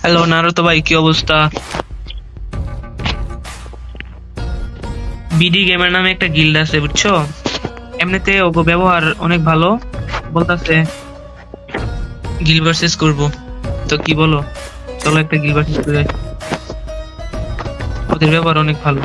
Hello Naruto ভাই কি অবস্থা? বিডি গেমার নামে একটা গিল্ড আছে, বুঝছ? এমনিতে ওগো ব্যবহার অনেক ভালো, বলতাছে গিল ভার্সেস করব। তো কি বলো? চলো একটা গিল ভার্সেস করে ওদের ব্যবহার অনেক ভালো।